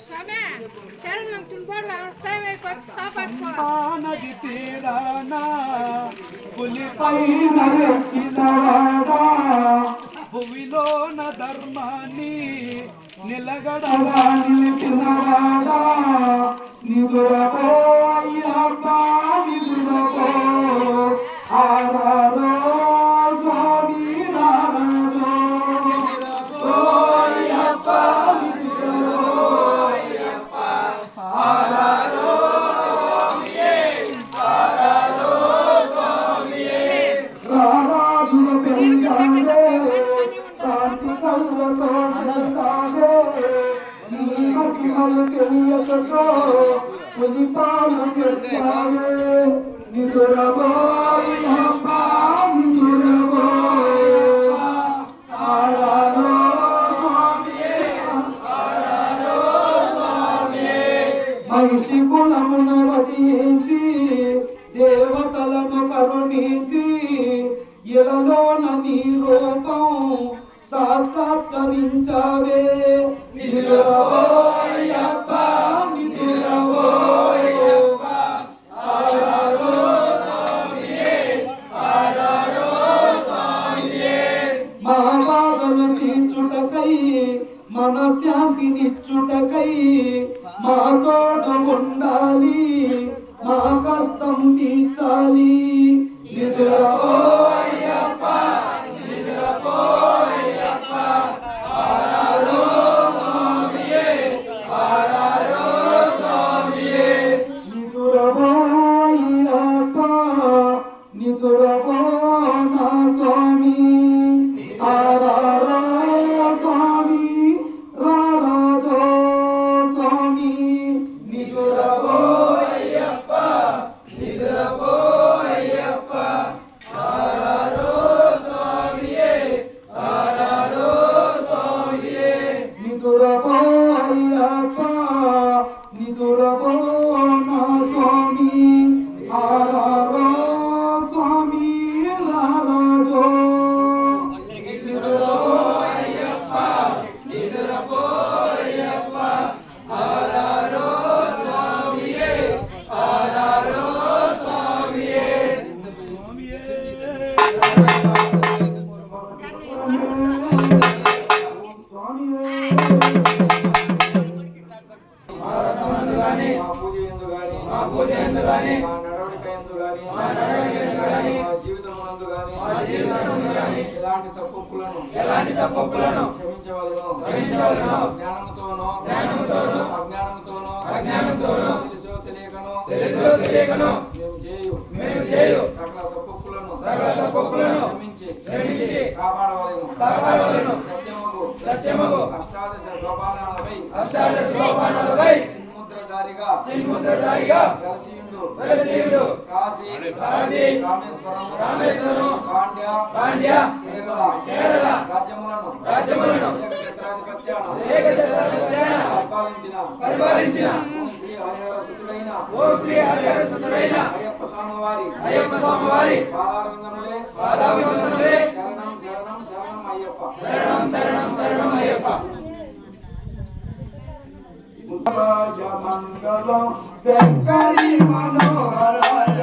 స్వామి, శరణం తినబోడు, టైం అయిపోతుంది, సాపాటు పో. ఆ నది తీరాన పులిపైన ఎక్కినవాడా భువిలోన ధర్మాన్ని నిలగడగా నిలిపినవాడా నిదురపో మహిషి కులమును వధించి దేవతలను కరుణించి ఇలలోన నీ రూపం సాక్షాత్కరించావే. నిద్రపోయప్ప ఆరారో స్వామియే ఆరారో స్వామియే మా బాధలు తీర్చుటకై మన శాంతినిచ్చుటకై మా తోడు ఉండాలి మా కష్టం తీర్చాలి. నిద్రపో స్వామి మా పూజ యందు గాని మా పూజ యందు గాని మా నడవడిక యందు గాని మా నడవడిక యందు గాని మా గాని గాని ఎలాంటి తప్పులను ఎలాంటి తప్పులను క్షమించవలను. క్షమించవలను. జ్ఞానముతోనో జ్ఞానముతోనో అజ్ఞానముతోనో అజ్ఞానముతోనో తెలుసో తెలియకనో. తెలుసో తెలియకనో. మేము చేయు. మేము చేయు. సకల తప్పులను సకల తప్పులను క్షమించి క్షమించి కాపాడవలెను. కాపాడవలెను. అష్టాదశ సోపానాలపై అష్టాదశ సోపానాలపై చిన్ముద్రధారిగా చిన్ముద్రధారిగా వెలసియుడు. వెలసియుడు. కాశీ. కాశీ. రామేశ్వరం రామేశ్వరం పాండ్య. పాండ్య. కేరళ. కేరళ. రాజ్యములను. రాజ్యములను. ఏకఛత్రాధిపత్యాన ఏకఛత్రాధిపత్యాన పరిపాలించిన. శ్రీ హరిహర సుతుడైన. ఓం శ్రీ హరిహర సుతుడైన. అయ్యప్ప స్వామివారి. అయ్యప్ప స్వామివారి. పాదారవిందములే పాదారవిందములే శరణం శరణం శరణం అయ్యప్ప. శరణం శరణం శరణం అయ్యప్ప. మంగళం శంకరి మనోహరాయ